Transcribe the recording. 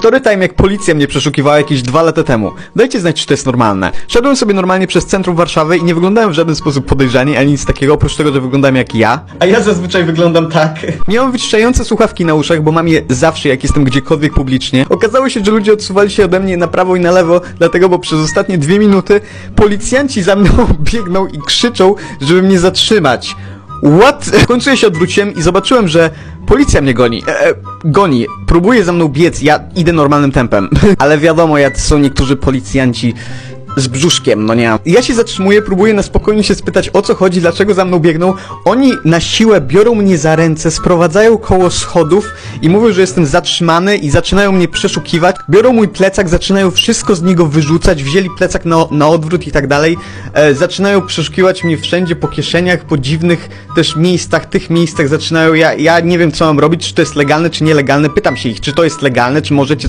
Story time jak policja mnie przeszukiwała jakieś dwa lata temu. Dajcie znać, czy to jest normalne. Szedłem sobie normalnie przez centrum Warszawy i nie wyglądałem w żaden sposób podejrzanie, ani nic takiego, oprócz tego, że wyglądam jak ja. A ja zazwyczaj wyglądam tak. Miałem wyciszające słuchawki na uszach, bo mam je zawsze, jak jestem gdziekolwiek publicznie. Okazało się, że ludzie odsuwali się ode mnie na prawo i na lewo, dlatego, bo przez ostatnie dwie minuty policjanci za mną biegną i krzyczą, żeby mnie zatrzymać. What? W końcu ja się odwróciłem i zobaczyłem, że policja mnie goni. E, e, goni. Próbuje za mną biec, ja idę normalnym tempem. Ale wiadomo, jak są niektórzy policjanci z brzuszkiem, no nie. Ja się zatrzymuję, próbuję na spokojnie się spytać o co chodzi, dlaczego za mną biegną. Oni na siłę biorą mnie za ręce, sprowadzają koło schodów i mówią, że jestem zatrzymany i zaczynają mnie przeszukiwać. Biorą mój plecak, zaczynają wszystko z niego wyrzucać, wzięli plecak na, na odwrót i tak dalej. E, zaczynają przeszukiwać mnie wszędzie, po kieszeniach, po dziwnych też miejscach, tych miejscach zaczynają, ja, ja nie wiem co mam robić, czy to jest legalne, czy nielegalne. Pytam się ich, czy to jest legalne, czy możecie coś